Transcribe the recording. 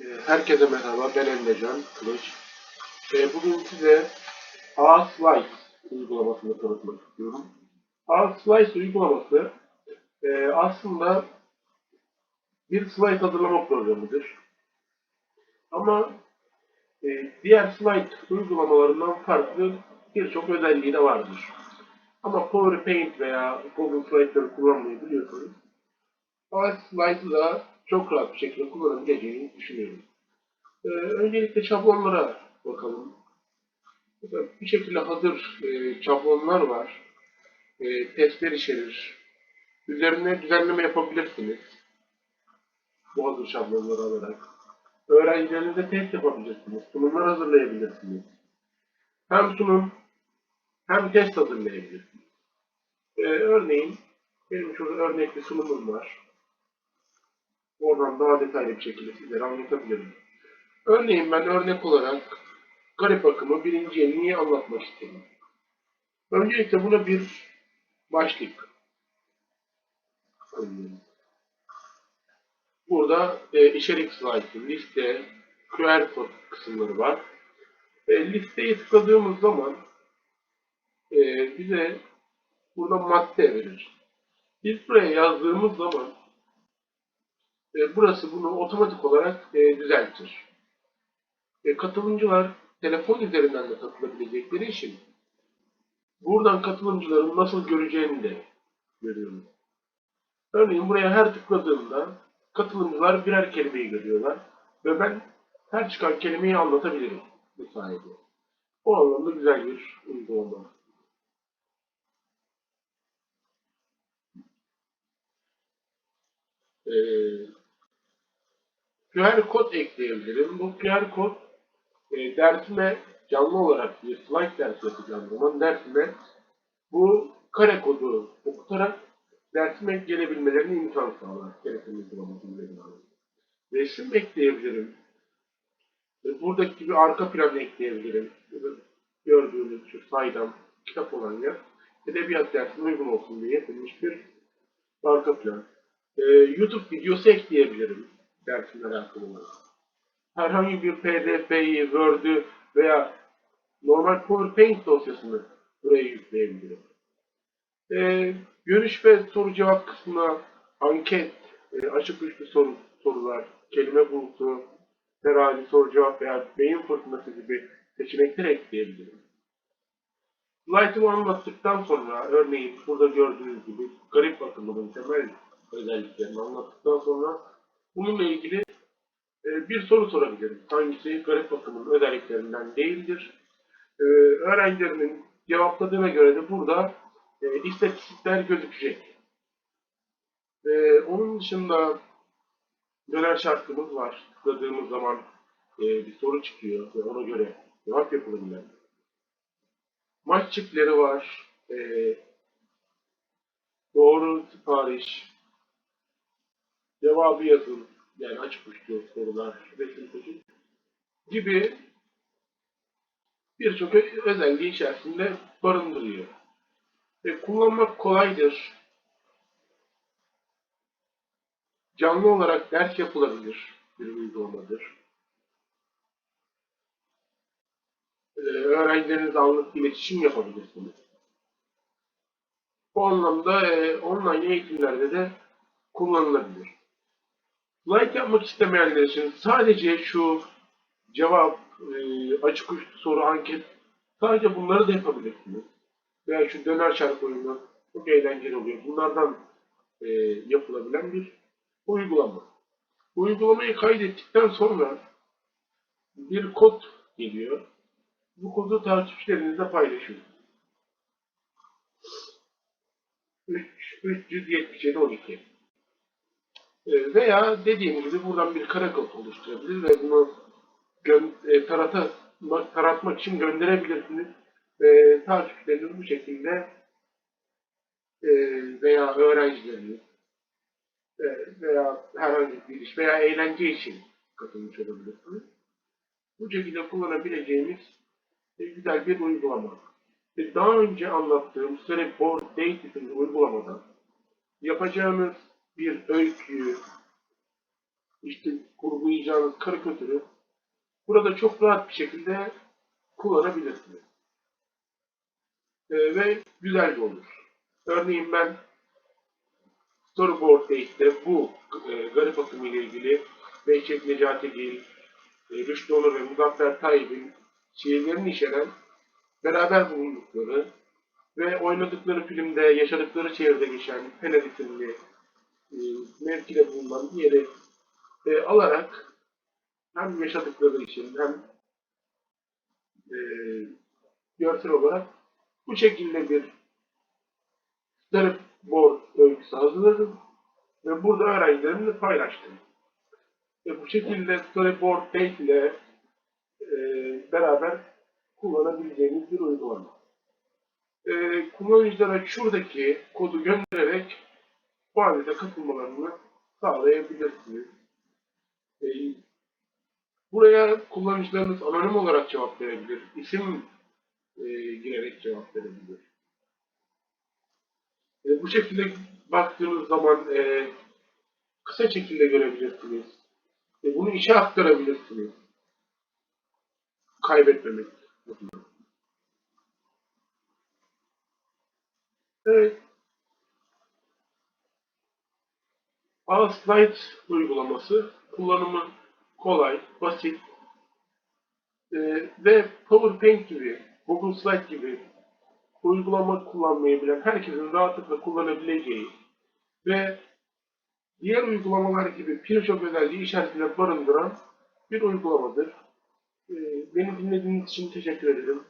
Ee, Herkese merhaba, ben Emrecan Kılıç. Ee, Bugün size A-Slice uygulamasını tanıtmak istiyorum. A-Slice uygulaması e, aslında bir slide hazırlama programidir. Ama e, diğer slide uygulamalarından farklı birçok özelliği de vardır. Ama PowerPoint veya Google Slide'ları kullanmayı biliyorsanız A-Slide'ı çok rahat bir şekilde kullanabileceğini düşünüyorum. Ee, öncelikle şablonlara bakalım. Bir şekilde hazır e, şablonlar var. E, testler içerir. Üzerine düzenleme yapabilirsiniz. Bu hazır şablonları alarak. Öğrencilerinize test yapabilirsiniz. Sunumlar hazırlayabilirsiniz. Hem sunum hem test hazırlayabilirsiniz. E, örneğin benim şurada örnek bir sunumum var. Oradan daha detaylı bir şekilde sizlere anlatabilirim. Örneğin ben örnek olarak garip akımı birinci niye anlatmak istedim. Öncelikle buna bir başlık. Burada e, içerik slaytı, liste, QR kod kısımları var. E, listeye tıkladığımız zaman e, bize burada madde verir. Biz buraya yazdığımız zaman e, burası bunu otomatik olarak e, düzeltir. E, katılımcılar telefon üzerinden de katılabilecekleri için buradan katılımcıların nasıl göreceğini de görüyoruz. Örneğin buraya her tıkladığımda katılımcılar birer kelimeyi görüyorlar ve ben her çıkan kelimeyi anlatabilirim bu sayede. O anlamda güzel bir uygulama. Ee, QR kod ekleyebilirim. Bu QR kod e, dersime canlı olarak bir slide dersi yapacağım zaman dersime bu kare kodu okutarak dersime gelebilmelerine imkan sağlar. Uygulamasını kullanıyorum. Resim ekleyebilirim. Ve buradaki gibi arka plan ekleyebilirim. Gördüğünüz şu saydam kitap olan yer edebiyat dersine uygun olsun diye yapılmış bir arka plan. Ee, YouTube videosu ekleyebilirim dersimle alakalı olarak herhangi bir PDF'yi, Word'ü veya normal PowerPoint dosyasını buraya yükleyebilirim. Ee, görüş ve soru cevap kısmına anket, e, açık uçlu soru, sorular, kelime bulutu, herhalde soru cevap veya beyin fırtınası gibi seçenekler ekleyebilirim. Light'ımı anlattıktan sonra, örneğin burada gördüğünüz gibi garip bakımının temel özelliklerini anlattıktan sonra bununla ilgili e, bir soru sorabilirim. Hangisi garip bakımın özelliklerinden değildir? E, öğrencilerinin cevapladığına göre de burada e, istatistikler gözükecek. Onun dışında döner şarkımız var. Tıkladığımız zaman bir soru çıkıyor ve ona göre cevap yapılabilen. Maç çiftleri var. Doğru sipariş. Cevabı yazın yani açık uçlu sorular, seçim gibi birçok özelliği içerisinde barındırıyor. Ve kullanmak kolaydır. Canlı olarak ders yapılabilir bir uygulamadır. Ee, öğrencilerinizle anlık iletişim yapabilirsiniz. Bu anlamda e, online eğitimlerde de kullanılabilir. Like yapmak istemeyenler için sadece şu cevap, e, açık uçlu soru, anket sadece bunları da yapabilirsiniz. Veya şu döner şarkı oyunu çok eğlenceli oluyor. Bunlardan e, yapılabilen bir uygulama. Uygulamayı kaydettikten sonra bir kod geliyor. Bu kodu takipçilerinizle paylaşıyorsunuz. 3, 377 12. E, Veya dediğim gibi buradan bir kare kod oluşturabilir ve bunu e, tarata, taratmak için gönderebilirsiniz. Ve takipçileriniz bu şekilde e, veya öğrencileriniz e, veya herhangi bir iş veya eğlence için katılmış olabilirsiniz. Bu şekilde kullanabileceğimiz güzel bir uygulama. Daha önce anlattığım Storyboard Date isimli uygulamada yapacağımız bir öyküyü, işte kurgulayacağınız karikatürü burada çok rahat bir şekilde kullanabilirsiniz. Ee, ve güzel de olur. Örneğin ben Storyboard Date'de bu e, garip akımı ile ilgili Behçet Necatigil, e, Rüştü Onur ve Muzaffer Tayyip'in şiirlerini içeren beraber bulundukları ve oynadıkları filmde yaşadıkları şehirde geçen Fener isimli e, mevkide bulunan bir yeri e, alarak hem yaşadıkları için hem e, görsel olarak bu şekilde bir storyboard öyküsü hazırladım ve burada öğrencilerimle paylaştım. Ve bu şekilde storyboard date ile e, beraber kullanabileceğiniz bir uygulama. E, kullanıcılara şuradaki kodu göndererek bu halde katılmalarını sağlayabilirsiniz. E, buraya kullanıcılarınız anonim olarak cevap verebilir. İsim e, girerek cevap verebilir. E, bu şekilde baktığınız zaman e, kısa şekilde görebilirsiniz. E, bunu işe aktarabilirsiniz. Kaybetmemek. Evet. A-Slide uygulaması kullanımı kolay, basit e, ve PowerPoint gibi, Google Slide gibi uygulama kullanmayı bilen herkesin rahatlıkla kullanabileceği ve diğer uygulamalar gibi birçok özelliği içerisinde barındıran bir uygulamadır. E, beni dinlediğiniz için teşekkür ederim.